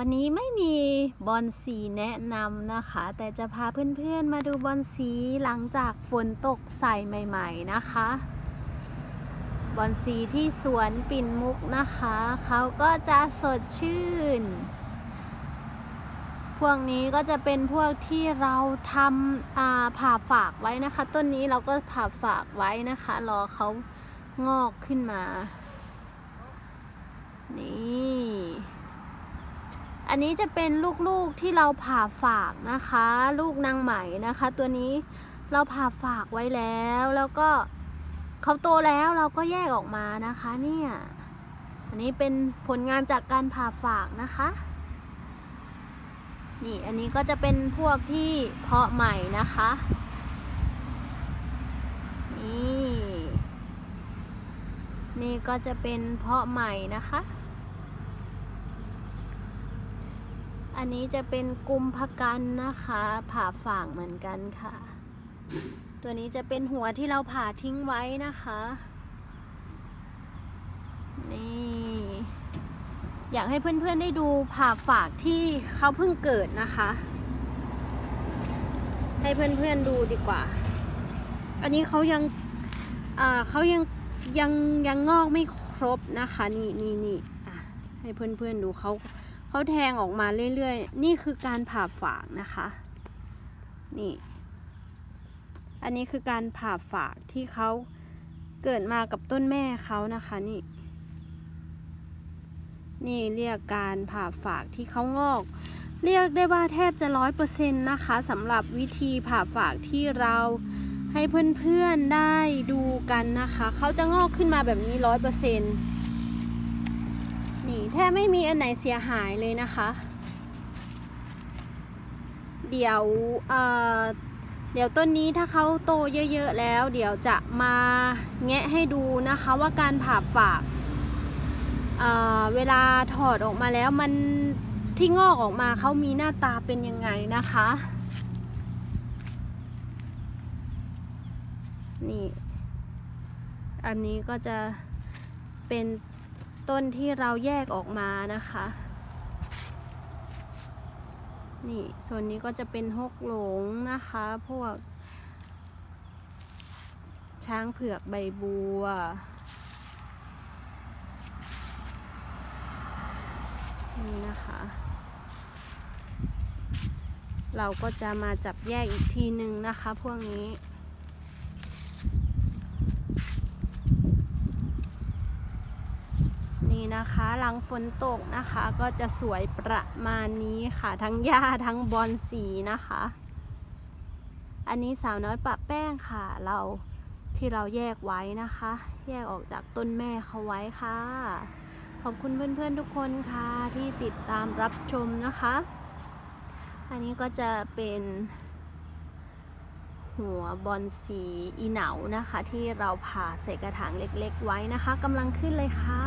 วันนี้ไม่มีบอลสีแนะนำนะคะ แต่จะพาเพื่อนๆมาดูบอลสีหลังจากฝนตกใส่ใหม่ ๆนะคะ บอลสีที่สวนปิ่นมุกนะคะ เขาก็จะสดชื่น พวกนี้ก็จะเป็นพวกที่เราทำผ่าฝากไว้นะคะ ต้นนี้เราก็ผ่าฝากไว้นะคะ รอเขางอกขึ้นมา นี่ อันนี้จะเป็นลูกๆที่เราผ่าฝากนะคะ ลูกนางไหมนะคะ ตัวนี้เราผ่าฝากไว้แล้วแล้วก็เขาโตแล้วเราก็แยกออกมานะคะเนี่ยอันนี้เป็นผลงานจากการผ่าฝากนะคะนี่อันนี้ก็จะเป็นพวกที่เพาะใหม่นะคะนี่นี่ก็จะเป็นเพาะใหม่นะคะ อันนี้จะเป็นกุมภกันนะคะ ผ่าฝางเหมือนกันค่ะ ตัวนี้จะเป็นหัวที่เราผ่าทิ้งไว้นะคะ นี่ อยากให้เพื่อนๆได้ดูผ่าฝากที่เขาเพิ่งเกิดนะคะ ให้เพื่อนๆดูดีกว่า อันนี้เขายังอ่าเขายังยังยังงอกไม่ครบนะคะ นี่นี่นี่ให้เพื่อนๆดูเขา เขาแทงออกมาเรื่อยๆ นี่คือการผ่าฝากนะคะ นี่ อันนี้คือการผ่าฝากที่เขาเกิดมากับต้นแม่เขานะคะนี่ นี่เรียกการผ่าฝากที่เขางอก เรียกได้ว่าแทบจะร้อยเปอร์เซ็นต์นะคะสำหรับวิธีผ่าฝากที่เราให้เพื่อนๆได้ดูกันนะคะ เขาจะงอกขึ้นมาแบบนี้ร้อยเปอร์เซ็นต์ นี่แทบไม่มีอันไหนเสียหายเลยนะคะ เดี๋ยวเอ่อเดี๋ยวต้นนี้ถ้าเขาโตเยอะๆแล้ว เดี๋ยวจะมาแงะให้ดูนะคะว่าการผ่าฝากเเวลาถอดออกมาแล้วมันที่งอกออกมาเขามีหน้าตาเป็นยังไงนะคะ นี่ อันนี้ก็จะเป็น ต้นที่เราแยกออกมานะคะ นี่ส่วนนี้ก็จะเป็นฮกหลงนะคะ พวก ช้างเผือกใบบัวนี่นะคะ เราก็จะมาจับแยกอีกทีหนึ่งนะคะ พวกนี้ นี่นะคะหลังฝนตกนะคะก็จะสวยประมาณนี้ค่ะ ทั้งหญ้าทั้งบอลสีนะคะ อันนี้สาวน้อยปะแป้งค่ะ เราที่เราแยกไว้นะคะ แยกออกจากต้นแม่เขาไว้ค่ะ ขอบคุณเพื่อนๆทุกคนค่ะที่ติดตามรับชมนะคะ อันนี้ก็จะเป็น หัวบอลสีอีเหนานะคะ ที่เราผ่าใส่กระถางเล็กๆไว้นะคะกำลังขึ้นเลยค่ะ